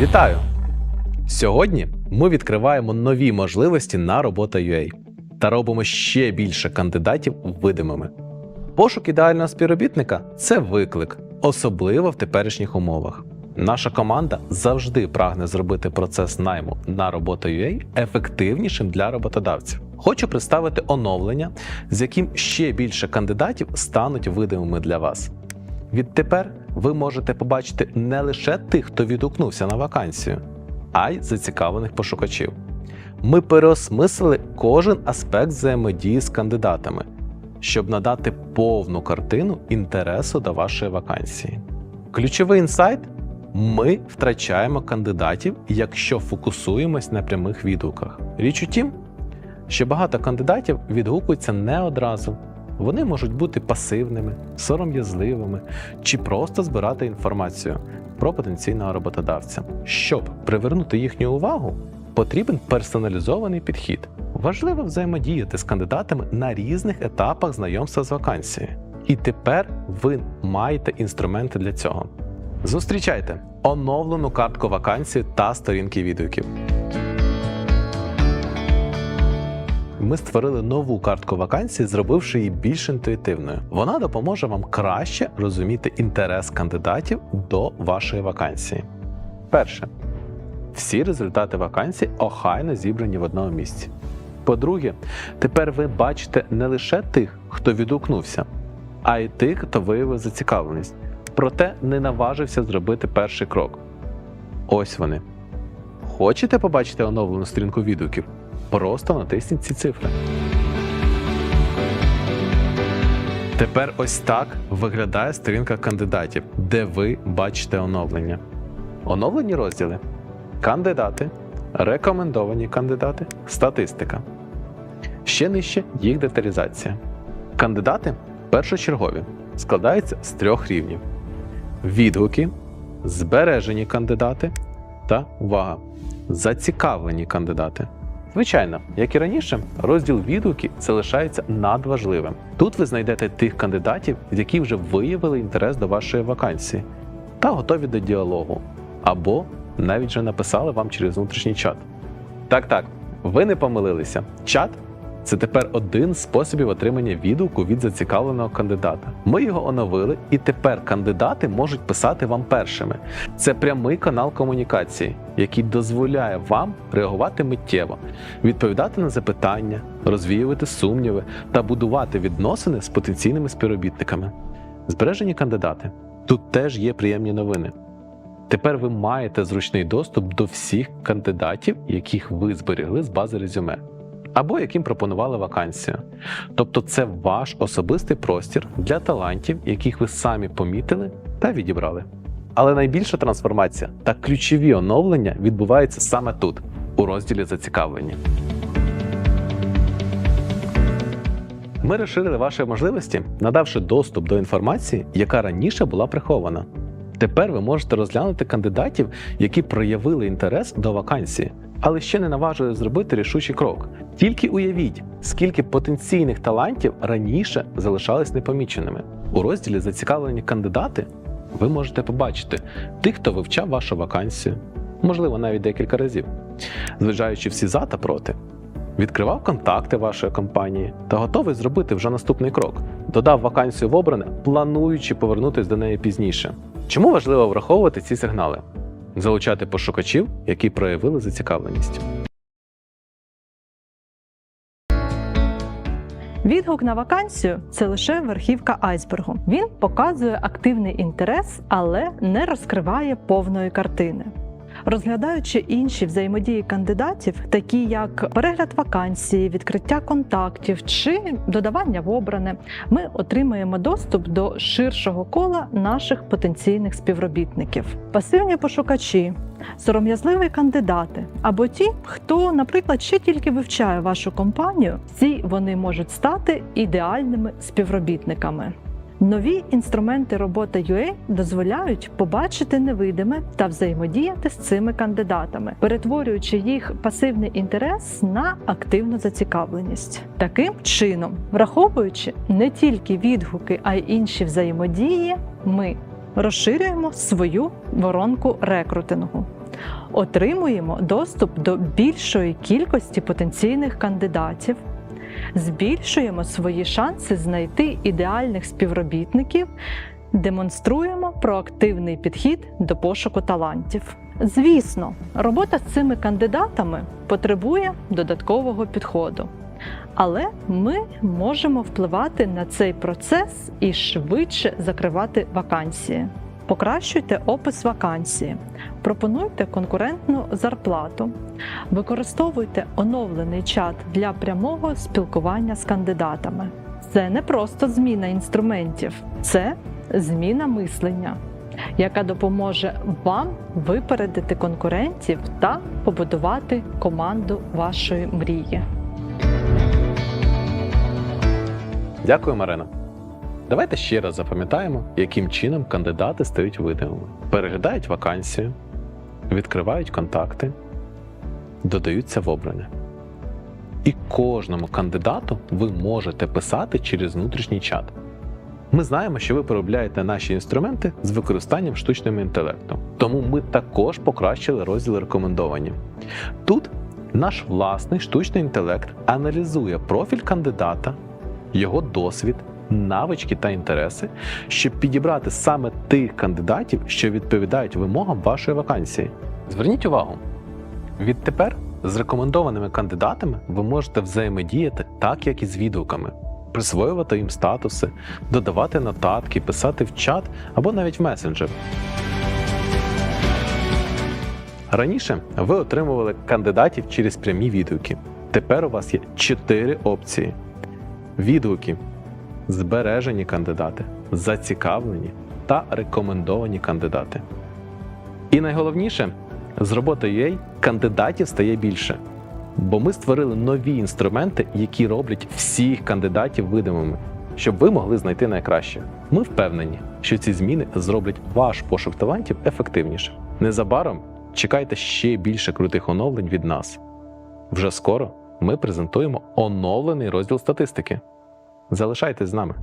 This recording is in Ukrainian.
Вітаю! Сьогодні ми відкриваємо нові можливості на робота.ua та робимо ще більше кандидатів видимими. Пошук ідеального співробітника це виклик, особливо в теперішніх умовах. Наша команда завжди прагне зробити процес найму на робота.ua ефективнішим для роботодавців. Хочу представити оновлення, з яким ще більше кандидатів стануть видимими для вас. Відтепер ви можете побачити не лише тих, хто відгукнувся на вакансію, а й зацікавлених пошукачів. Ми переосмислили кожен аспект взаємодії з кандидатами, щоб надати повну картину інтересу до вашої вакансії. Ключовий інсайт ми втрачаємо кандидатів, якщо фокусуємось на прямих відгуках. Річ у тім, що багато кандидатів відгукуються не одразу. Вони можуть бути пасивними, сором'язливими чи просто збирати інформацію про потенційного роботодавця. Щоб привернути їхню увагу, потрібен персоналізований підхід. Важливо взаємодіяти з кандидатами на різних етапах знайомства з вакансією. І тепер ви маєте інструменти для цього. Зустрічайте оновлену картку вакансій та сторінки відгуків. Ми створили нову картку вакансій, зробивши її більш інтуїтивною. Вона допоможе вам краще розуміти інтерес кандидатів до вашої вакансії. Перше. Всі результати вакансій охайно зібрані в одному місці. По-друге, тепер ви бачите не лише тих, хто відгукнувся, а й тих, хто виявив зацікавленість, проте не наважився зробити перший крок. Ось вони. Хочете побачити оновлену сторінку відгуків? Просто натисніть ці цифри. Тепер ось так виглядає сторінка кандидатів, де ви бачите оновлення. Оновлені розділи: кандидати, рекомендовані кандидати, статистика. Ще нижче їх деталізація. Кандидати першочергові складаються з трьох рівнів: відгуки, збережені кандидати та увага, зацікавлені кандидати. Звичайно, як і раніше, розділ відгуки залишається надважливим. Тут ви знайдете тих кандидатів, які вже виявили інтерес до вашої вакансії та готові до діалогу, або навіть вже написали вам через внутрішній чат. Так, так, ви не помилилися. Чат це тепер один з способів отримання відгуку від зацікавленого кандидата. Ми його оновили, і тепер кандидати можуть писати вам першими. Це прямий канал комунікації, який дозволяє вам реагувати миттєво, відповідати на запитання, розвіювати сумніви та будувати відносини з потенційними співробітниками. Збережені кандидати. Тут теж є приємні новини. Тепер ви маєте зручний доступ до всіх кандидатів, яких ви зберегли з бази резюме, або яким пропонували вакансію. Тобто це ваш особистий простір для талантів, яких ви самі помітили та відібрали. Але найбільша трансформація та ключові оновлення відбуваються саме тут, у розділі зацікавлені. Ми розширили ваші можливості, надавши доступ до інформації, яка раніше була прихована. Тепер ви можете розглянути кандидатів, які проявили інтерес до вакансії, але ще не наважили зробити рішучий крок. Тільки уявіть, скільки потенційних талантів раніше залишались непоміченими. У розділі Зацікавлені кандидати ви можете побачити тих, хто вивчав вашу вакансію, можливо, навіть декілька разів, зважаючи всі за та проти. Відкривав контакти вашої компанії та готовий зробити вже наступний крок. Додав вакансію в обране, плануючи повернутися до неї пізніше. Чому важливо враховувати ці сигнали? Залучати пошукачів, які проявили зацікавленість. Відгук на вакансію це лише верхівка айсбергу. Він показує активний інтерес, але не розкриває повної картини. Розглядаючи інші взаємодії кандидатів, такі як перегляд вакансії, відкриття контактів чи додавання в обране, ми отримаємо доступ до ширшого кола наших потенційних співробітників. Пасивні пошукачі, сором'язливі кандидати або ті, хто, наприклад, ще тільки вивчає вашу компанію, всі вони можуть стати ідеальними співробітниками. Нові інструменти роботи UA дозволяють побачити невидиме та взаємодіяти з цими кандидатами, перетворюючи їх пасивний інтерес на активну зацікавленість. Таким чином, враховуючи не тільки відгуки, а й інші взаємодії, ми розширюємо свою воронку рекрутингу. отримуємо доступ до більшої кількості потенційних кандидатів, збільшуємо свої шанси знайти ідеальних співробітників, демонструємо проактивний підхід до пошуку талантів. Звісно, робота з цими кандидатами потребує додаткового підходу. Але ми можемо впливати на цей процес і швидше закривати вакансії. Покращуйте опис вакансії, пропонуйте конкурентну зарплату, використовуйте оновлений чат для прямого спілкування з кандидатами. Це не просто зміна інструментів, це зміна мислення, яка допоможе вам випередити конкурентів та побудувати команду вашої мрії. Дякую, Марина. Давайте ще раз запам'ятаємо, яким чином кандидати стають видимими. Переглядають вакансію, відкривають контакти, додаються в обрання. І кожному кандидату ви можете писати через внутрішній чат. Ми знаємо, що ви переробляєте наші інструменти з використанням штучного інтелекту, тому ми також покращили розділ рекомендовані. Тут наш власний штучний інтелект аналізує профіль кандидата, його досвід, навички та інтереси, щоб підібрати саме тих кандидатів, що відповідають вимогам вашої вакансії. Зверніть увагу, відтепер з рекомендованими кандидатами ви можете взаємодіяти так, як і з відгуками, присвоювати їм статуси, додавати нотатки, писати в чат або навіть в месенджер. Раніше ви отримували кандидатів через прямі відгуки. Тепер у вас є чотири опції: відгуки, збережені кандидати, зацікавлені та рекомендовані кандидати. І найголовніше, з роботи UA кандидатів стає більше, бо ми створили нові інструменти, які роблять всіх кандидатів видимими, щоб ви могли знайти найкраще. Ми впевнені, що ці зміни зроблять ваш пошук талантів ефективніше. Незабаром чекайте ще більше крутих оновлень від нас. Вже скоро ми презентуємо оновлений розділ статистики. Залишайтесь з нами.